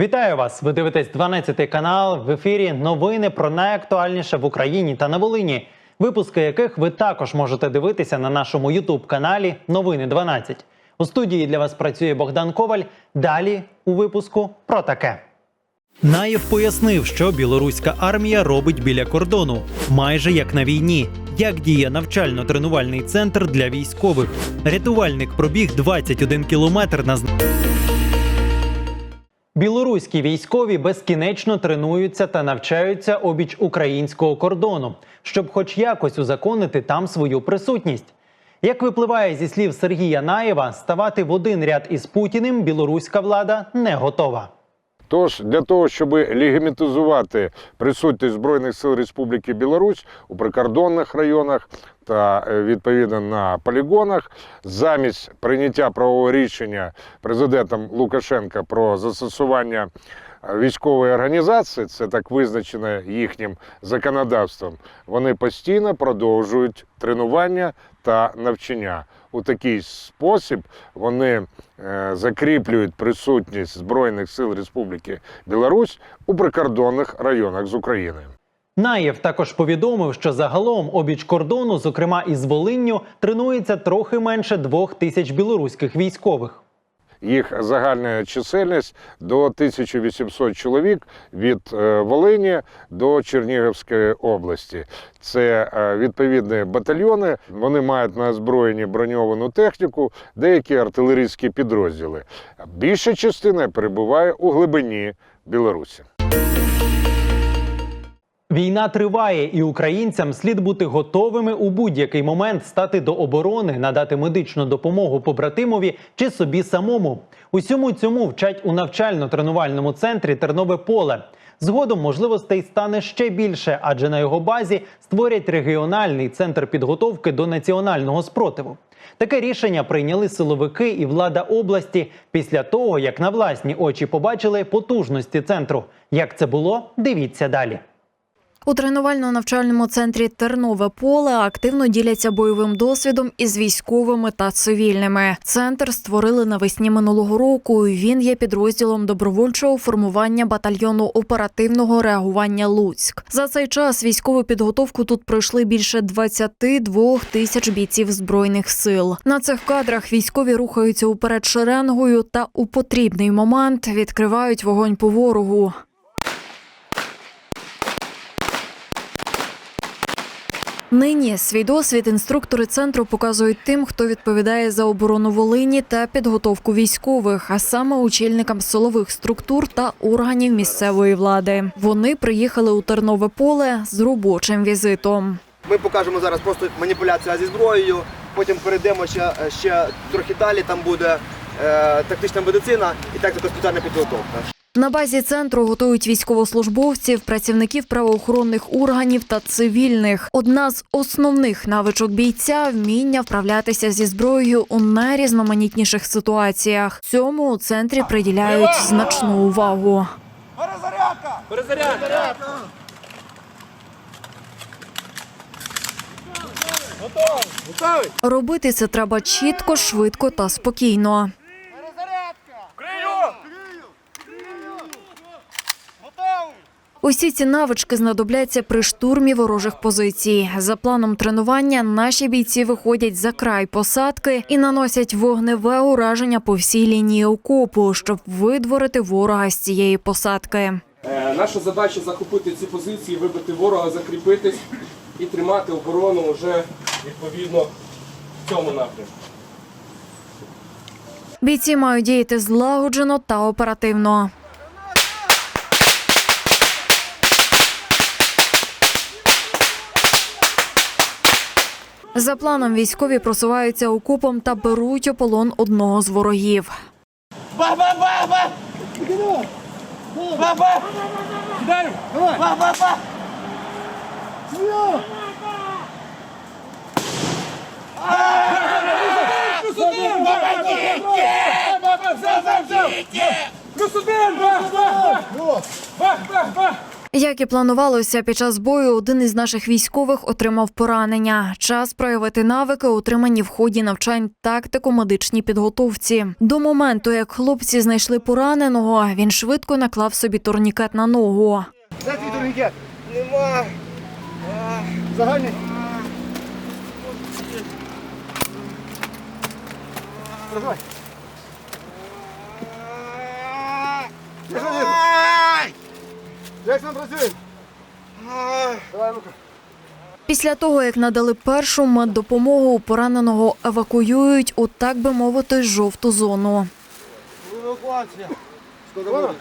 Вітаю вас! Ви дивитесь 12 канал. В ефірі новини про найактуальніше в Україні та на Волині. Випуски яких ви також можете дивитися на нашому Ютуб каналі Новини 12. У студії для вас працює Богдан Коваль. Далі у випуску про таке. Наєв пояснив, що білоруська армія робить біля кордону, майже як на війні. Як діє навчально-тренувальний центр для військових? Рятувальник пробіг 21 кілометр на Білоруські військові безкінечно тренуються та навчаються обіч українського кордону, щоб хоч якось узаконити там свою присутність. Як випливає зі слів Сергія Наєва, ставати в один ряд із Путіним білоруська влада не готова. Тож для того, щоб легімітизувати присутність збройних сил Республіки Білорусь у прикордонних районах та е, відповідно на полігонах, замість прийняття правового рішення президентом Лукашенка про застосування е, військової організації, це так визначено їхнім законодавством, вони постійно продовжують тренування та навчання. У такий спосіб вони е, закріплюють присутність Збройних сил Республіки Білорусь у прикордонних районах з України. Наєв також повідомив, що загалом обіч кордону, зокрема із Волинню, тренується трохи менше двох тисяч білоруських військових. Їх загальна чисельність до 1800 чоловік від е, Волині до Чернігівської області. Це е, відповідні батальйони. Вони мають на озброєнні броньовану техніку, деякі артилерійські підрозділи. Більша частина перебуває у глибині Білорусі. Війна триває, і українцям слід бути готовими у будь-який момент стати до оборони, надати медичну допомогу побратимові чи собі самому. Усьому цьому вчать у навчально-тренувальному центрі Тернове поле. Згодом можливостей стане ще більше, адже на його базі створять регіональний центр підготовки до національного спротиву. Таке рішення прийняли силовики і влада області після того, як на власні очі побачили потужності центру. Як це було, дивіться далі. У тренувально-навчальному центрі Тернове поле активно діляться бойовим досвідом із військовими та цивільними. Центр створили навесні минулого року. Він є підрозділом добровольчого формування батальйону оперативного реагування Луцьк. За цей час військову підготовку тут пройшли більше 22 тисяч бійців збройних сил. На цих кадрах військові рухаються уперед шеренгою та у потрібний момент відкривають вогонь по ворогу. Нині свій досвід інструктори центру показують тим, хто відповідає за оборону Волині та підготовку військових, а саме очільникам силових структур та органів місцевої влади. Вони приїхали у Тернове поле з робочим візитом. Ми покажемо зараз просто маніпуляція зі зброєю, потім перейдемо ще, ще трохи далі, там буде е, тактична медицина і тактико спеціальна підготовка. На базі центру готують військовослужбовців, працівників правоохоронних органів та цивільних. Одна з основних навичок бійця вміння вправлятися зі зброєю у найрізноманітніших ситуаціях. Цьому у центрі приділяють значну увагу. Робити це треба чітко, швидко та спокійно. Усі ці навички знадобляться при штурмі ворожих позицій. За планом тренування наші бійці виходять за край посадки і наносять вогневе ураження по всій лінії окопу, щоб видворити ворога з цієї посадки. Е, Наша задача захопити ці позиції, вибити ворога, закріпитись і тримати оборону вже відповідно в цьому напрямку. Бійці мають діяти злагоджено та оперативно. За планом військові просуваються окупом та беруть ополон одного з ворогів. Ба-ба-ба-ба! Ба-ба! Ба-ба-ба! Помогите! Помогите! Государь! Бах, бах, бах! Бах, бах, бах! Як і планувалося, під час бою один із наших військових отримав поранення. Час проявити навики, отримані в ході навчань тактико-медичній підготовці. До моменту, як хлопці знайшли пораненого, він швидко наклав собі турнікет на ногу. Де твій турнікет? Нема. Загальний. Давай. Як нам працює? Давай, ну-ка. Після того, як надали першу меддопомогу, пораненого евакуюють у так би мовити жовту зону. Евакуація. Скоро буде.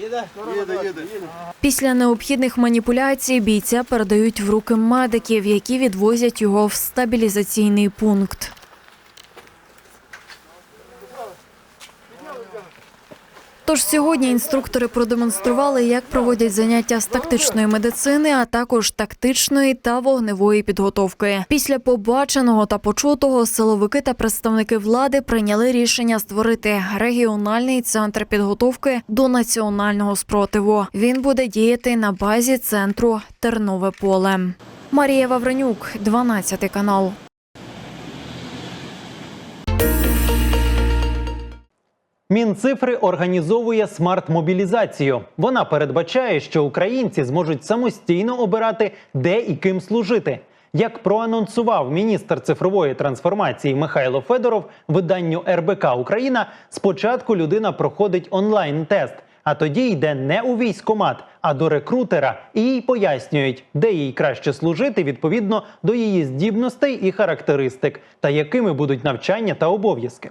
Їде. Їде, їде. Після необхідних маніпуляцій бійця передають в руки медиків, які відвозять його в стабілізаційний пункт. Тож сьогодні інструктори продемонстрували, як проводять заняття з тактичної медицини, а також тактичної та вогневої підготовки. Після побаченого та почутого силовики та представники влади прийняли рішення створити регіональний центр підготовки до національного спротиву. Він буде діяти на базі центру Тернове поле. Марія Вавренюк, 12 канал. Мінцифри організовує смарт-мобілізацію. Вона передбачає, що українці зможуть самостійно обирати, де і ким служити. Як проанонсував міністр цифрової трансформації Михайло Федоров виданню РБК Україна, спочатку людина проходить онлайн-тест, а тоді йде не у військкомат, а до рекрутера, і їй пояснюють, де їй краще служити відповідно до її здібностей і характеристик, та якими будуть навчання та обов'язки.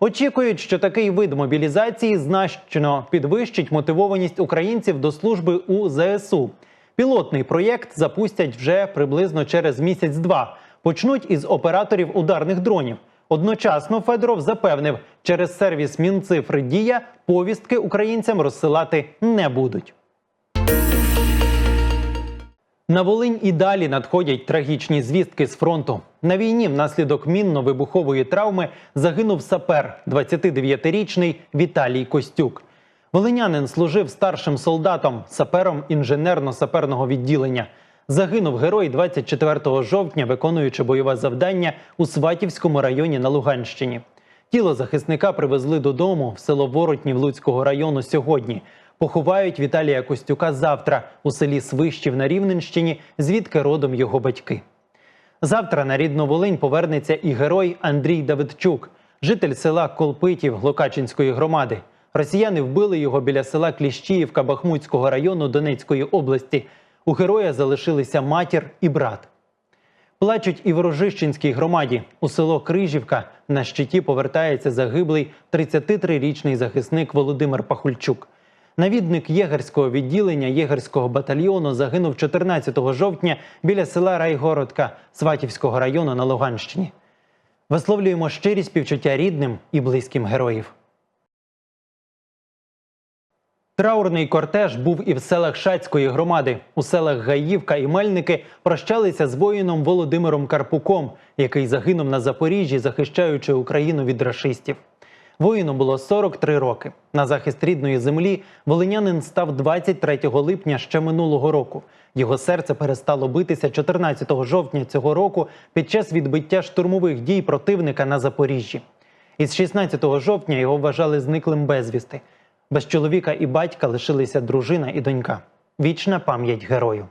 Очікують, що такий вид мобілізації значно підвищить мотивованість українців до служби у ЗСУ. Пілотний проєкт запустять вже приблизно через місяць-два. Почнуть із операторів ударних дронів. Одночасно Федоров запевнив, через сервіс Мінцифри Дія повістки українцям розсилати не будуть. На Волинь і далі надходять трагічні звістки з фронту. На війні внаслідок мінно-вибухової травми загинув сапер, 29-річний Віталій Костюк. Волинянин служив старшим солдатом, сапером інженерно-саперного відділення. Загинув герой 24 жовтня, виконуючи бойове завдання у Сватівському районі на Луганщині. Тіло захисника привезли додому в село Воротнів Луцького району сьогодні. Поховають Віталія Костюка завтра у селі Свищів на Рівненщині, звідки родом його батьки. Завтра на рідну Волинь повернеться і герой Андрій Давидчук, житель села Колпитів Локачинської громади. Росіяни вбили його біля села Кліщіївка Бахмутського району Донецької області. У героя залишилися матір і брат. Плачуть і в Рожищенській громаді. У село Крижівка на щиті повертається загиблий 33-річний захисник Володимир Пахульчук. Навідник єгерського відділення єгерського батальйону загинув 14 жовтня біля села Райгородка Сватівського району на Луганщині. Висловлюємо щирі співчуття рідним і близьким героїв. Траурний кортеж був і в селах Шацької громади. У селах Гаївка і Мельники прощалися з воїном Володимиром Карпуком, який загинув на Запоріжжі, захищаючи Україну від рашистів. Воїну було 43 роки. На захист рідної землі волинянин став 23 липня ще минулого року. Його серце перестало битися 14 жовтня цього року під час відбиття штурмових дій противника на Запоріжжі. Із 16 жовтня його вважали зниклим безвісти. Без чоловіка і батька лишилися дружина і донька. Вічна пам'ять герою.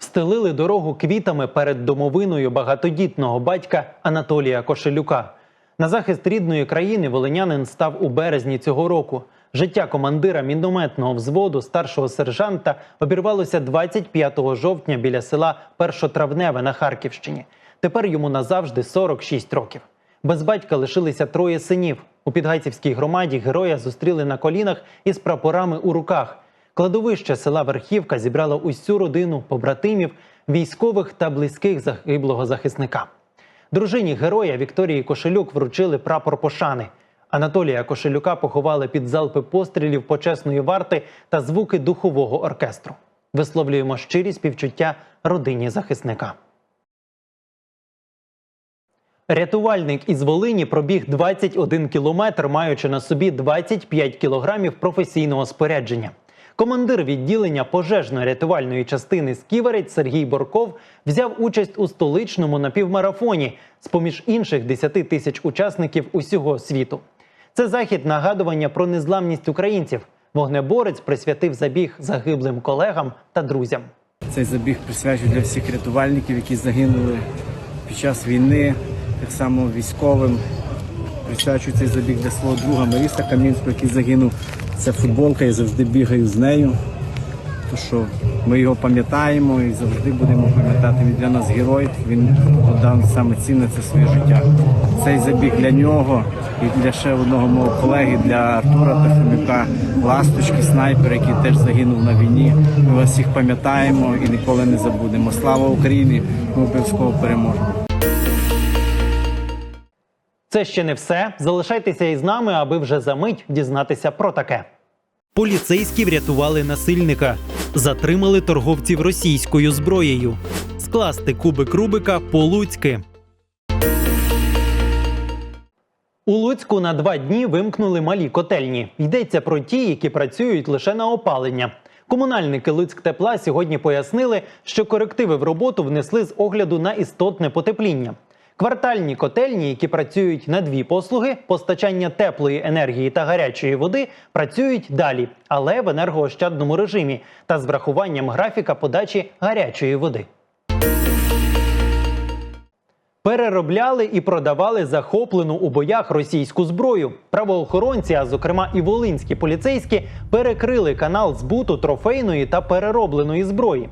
Встелили дорогу квітами перед домовиною багатодітного батька Анатолія Кошелюка. На захист рідної країни волинянин став у березні цього року. Життя командира мінометного взводу старшого сержанта обірвалося 25 жовтня біля села Першотравневе на Харківщині. Тепер йому назавжди 46 років. Без батька лишилися троє синів. У Підгайцівській громаді героя зустріли на колінах із прапорами у руках. Кладовище села Верхівка зібрало усю родину побратимів, військових та близьких загиблого захисника. Дружині героя Вікторії Кошелюк вручили прапор пошани. Анатолія Кошелюка поховали під залпи пострілів почесної варти та звуки духового оркестру. Висловлюємо щирі співчуття родині захисника. Рятувальник із Волині пробіг 21 кілометр, маючи на собі 25 кілограмів професійного спорядження. Командир відділення пожежно-рятувальної частини Сківерець Сергій Борков взяв участь у столичному напівмарафоні з поміж інших 10 тисяч учасників усього світу. Це захід нагадування про незламність українців. Вогнеборець присвятив забіг загиблим колегам та друзям. Цей забіг присвячую для всіх рятувальників, які загинули під час війни, так само військовим. Присвячую цей забіг для свого друга Маріса Камінського, який загинув. Це футболка, я завжди бігаю з нею. То що ми його пам'ятаємо і завжди будемо пам'ятати. Він для нас герой. Він дав саме цінне це своє життя. Цей забіг для нього і для ще одного мого колеги, для Артура Тахомюка, ласточки, снайпер, який теж загинув на війні. Ми вас всіх пам'ятаємо і ніколи не забудемо. Слава Україні! Ми обов'язково переможемо. Це ще не все. Залишайтеся із нами, аби вже за мить дізнатися про таке. Поліцейські врятували насильника, затримали торговців російською зброєю. Скласти кубик Рубика по-луцьки. У Луцьку на два дні вимкнули малі котельні. Йдеться про ті, які працюють лише на опалення. Комунальники Луцьктепла сьогодні пояснили, що корективи в роботу внесли з огляду на істотне потепління. Квартальні котельні, які працюють на дві послуги постачання теплої енергії та гарячої води, працюють далі, але в енергоощадному режимі та з врахуванням графіка подачі гарячої води. Переробляли і продавали захоплену у боях російську зброю. Правоохоронці, а зокрема і волинські поліцейські, перекрили канал збуту трофейної та переробленої зброї.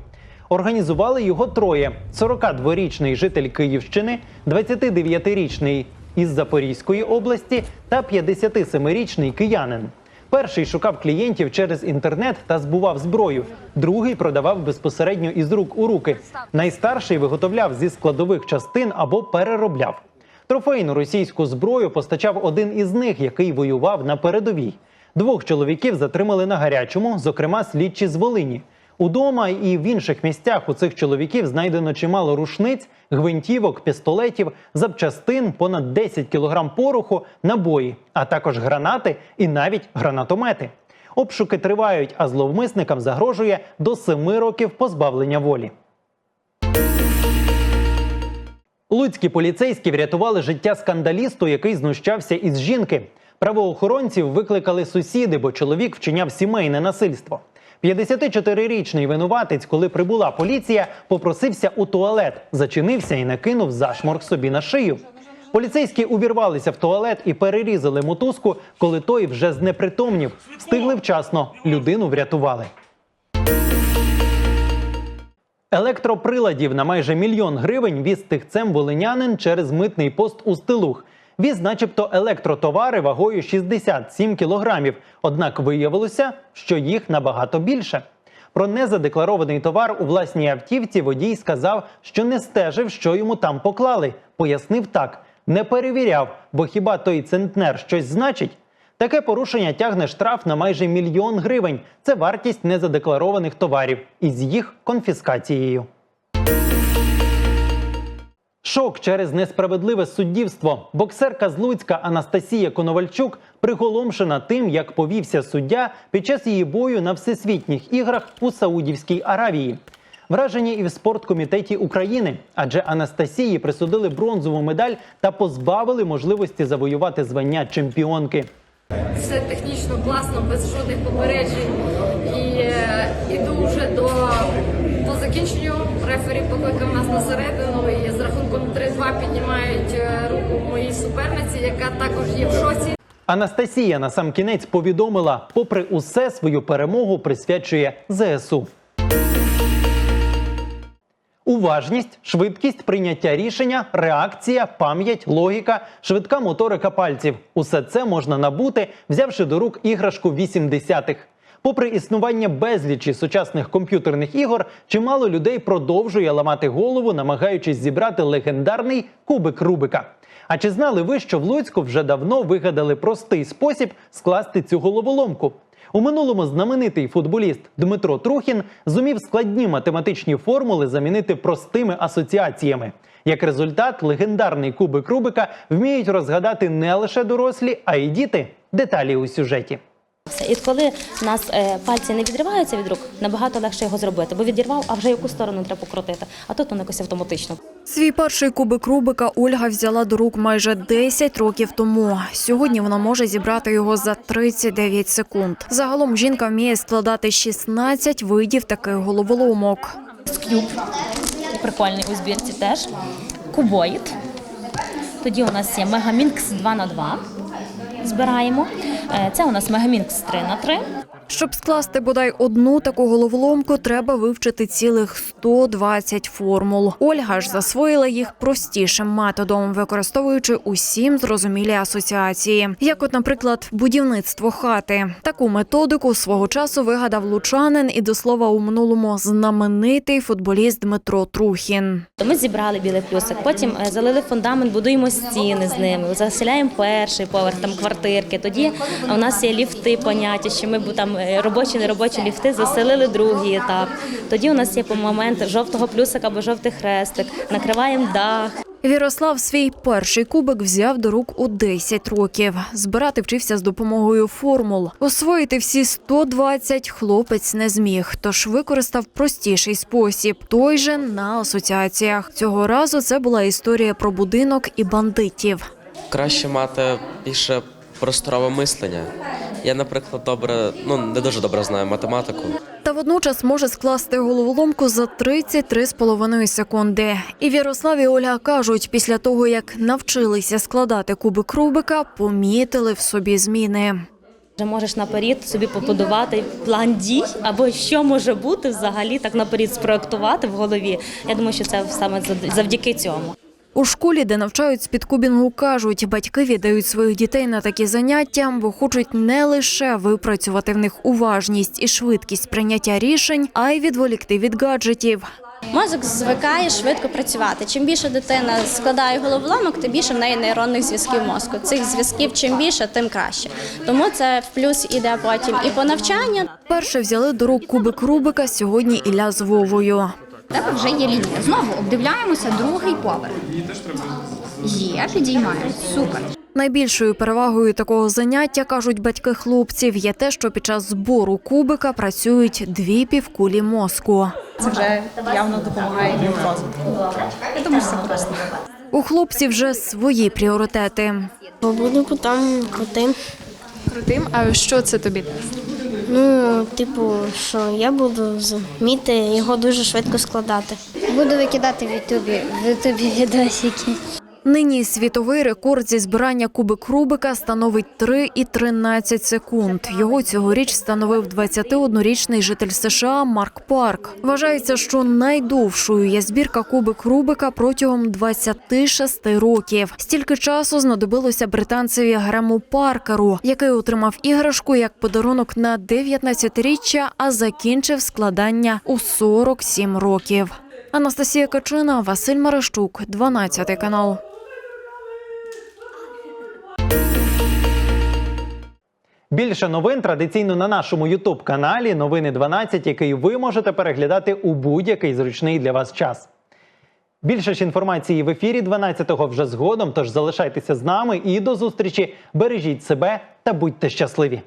Організували його троє: 42-річний житель Київщини, 29-річний із Запорізької області та 57-річний киянин. Перший шукав клієнтів через інтернет та збував зброю. Другий продавав безпосередньо із рук у руки. Найстарший виготовляв зі складових частин або переробляв. Трофейну російську зброю постачав один із них, який воював на передовій. Двох чоловіків затримали на гарячому, зокрема слідчі з Волині. Удома і в інших місцях у цих чоловіків знайдено чимало рушниць, гвинтівок, пістолетів, запчастин, понад 10 кілограм пороху, набої, а також гранати і навіть гранатомети. Обшуки тривають, а зловмисникам загрожує до 7 років позбавлення волі. Луцькі поліцейські врятували життя скандалісту, який знущався із жінки. Правоохоронців викликали сусіди, бо чоловік вчиняв сімейне насильство. 54-річний винуватець, коли прибула поліція, попросився у туалет, зачинився і накинув зашморг собі на шию. Поліцейські увірвалися в туалет і перерізали мотузку, коли той вже знепритомнів. Встигли вчасно, людину врятували. Електроприладів на майже мільйон гривень віз тихцем волинянин через митний пост у Стилух. Віз, начебто, електротовари вагою 67 кілограмів. Однак виявилося, що їх набагато більше. Про незадекларований товар у власній автівці водій сказав, що не стежив, що йому там поклали. Пояснив так: не перевіряв, бо хіба той центнер щось значить? Таке порушення тягне штраф на майже мільйон гривень. Це вартість незадекларованих товарів із їх конфіскацією. Шок через несправедливе суддівство. Боксерка з Луцька Анастасія Коновальчук приголомшена тим, як повівся суддя під час її бою на всесвітніх іграх у Саудівській Аравії. Вражені і в спорткомітеті України, адже Анастасії присудили бронзову медаль та позбавили можливості завоювати звання чемпіонки. Все технічно класно, без жодних попереджень. І е, іду вже до, до закінченню. Рефері покликав нас на середину рахунком 3-2 піднімають е, руку моїй суперниці, яка також є в шоці. Анастасія на сам кінець повідомила, попри усе свою перемогу присвячує ЗСУ. Уважність, швидкість прийняття рішення, реакція, пам'ять, логіка, швидка моторика пальців усе це можна набути, взявши до рук іграшку 80-х. Попри існування безлічі сучасних комп'ютерних ігор, чимало людей продовжує ламати голову, намагаючись зібрати легендарний кубик Рубика. А чи знали ви, що в Луцьку вже давно вигадали простий спосіб скласти цю головоломку? У минулому знаменитий футболіст Дмитро Трухін зумів складні математичні формули замінити простими асоціаціями. Як результат, легендарний кубик Рубика вміють розгадати не лише дорослі, а й діти. Деталі у сюжеті. Все. І коли в нас е, пальці не відриваються від рук, набагато легше його зробити, бо відірвав, а вже яку сторону треба покрутити. А тут воно якось автоматично. Свій перший кубик Рубика Ольга взяла до рук майже 10 років тому. Сьогодні вона може зібрати його за 39 секунд. Загалом жінка вміє складати 16 видів таких головоломок. Скюб, прикольний у збірці теж. Кубоїд. Тоді у нас є Мегамінкс 2 на 2 Збираємо. Е, Це у нас Мегамінкс 3 на 3 Щоб скласти бодай одну таку головоломку, треба вивчити цілих 120 формул. Ольга ж засвоїла їх простішим методом, використовуючи усім зрозумілі асоціації, як, от, наприклад, будівництво хати. Таку методику свого часу вигадав лучанин і до слова у минулому знаменитий футболіст Дмитро Трухін. Ми зібрали білий плюсик, потім е, залили фундамент, будуємо стіни з ними, заселяємо перший поверх, там квартирки. Тоді у нас є ліфти, поняття, що ми там робочі, неробочі ліфти заселили другий етап. Тоді у нас є по момент жовтого плюсика або жовтий хрестик, накриваємо дах. Вірослав свій перший кубик взяв до рук у 10 років. Збирати вчився з допомогою формул. Освоїти всі 120 хлопець не зміг, тож використав простіший спосіб той же на асоціаціях. Цього разу це була історія про будинок і бандитів. краще мати більше просторове мислення. Я, наприклад, добре, ну не дуже добре знаю математику. Та водночас може скласти головоломку за 33,5 секунди. І Вірослав і Ольга кажуть, після того як навчилися складати кубик Рубика, помітили в собі зміни. Вже можеш наперед собі побудувати план дій або що може бути взагалі так наперед спроектувати в голові. Я думаю, що це саме завдяки цьому. У школі, де навчають спідкубінгу, кажуть, батьки віддають своїх дітей на такі заняття, бо хочуть не лише випрацювати в них уважність і швидкість прийняття рішень, а й відволікти від гаджетів. Мозок звикає швидко працювати. Чим більше дитина складає головоломок, тим більше в неї нейронних зв'язків мозку. Цих зв'язків чим більше, тим краще. Тому це в плюс іде потім і по навчанню. Перше взяли до рук кубик Рубика сьогодні Ілля з Вовою. Тебе вже є лінія. Знову обдивляємося другий поверх. Є, підіймаємо. Супер. Найбільшою перевагою такого заняття, кажуть батьки хлопців, є те, що під час збору кубика працюють дві півкулі мозку. Це вже явно допомагає їм розвитку. Я думаю, що це просто. У хлопців вже свої пріоритети. Буду там крутим. Крутим, а що це тобі? Ну, типу, що я буду вміти його дуже швидко складати. Буду викидати в Ютубі, в Ютубі відосики. Нині світовий рекорд зі збирання кубик Рубика становить 3 і 13 секунд. Його цьогоріч встановив 21-річний житель США Марк Парк. Вважається, що найдовшою є збірка кубик Рубика протягом 26 років. Стільки часу знадобилося британцеві Грему Паркеру, який отримав іграшку як подарунок на 19-річчя, а закінчив складання у 47 років. Анастасія Качина, Василь Марищук, 12 канал. Більше новин традиційно на нашому Ютуб каналі Новини 12, який ви можете переглядати у будь-який зручний для вас час. Більше ж інформації в ефірі 12-го вже згодом. Тож залишайтеся з нами і до зустрічі. Бережіть себе та будьте щасливі.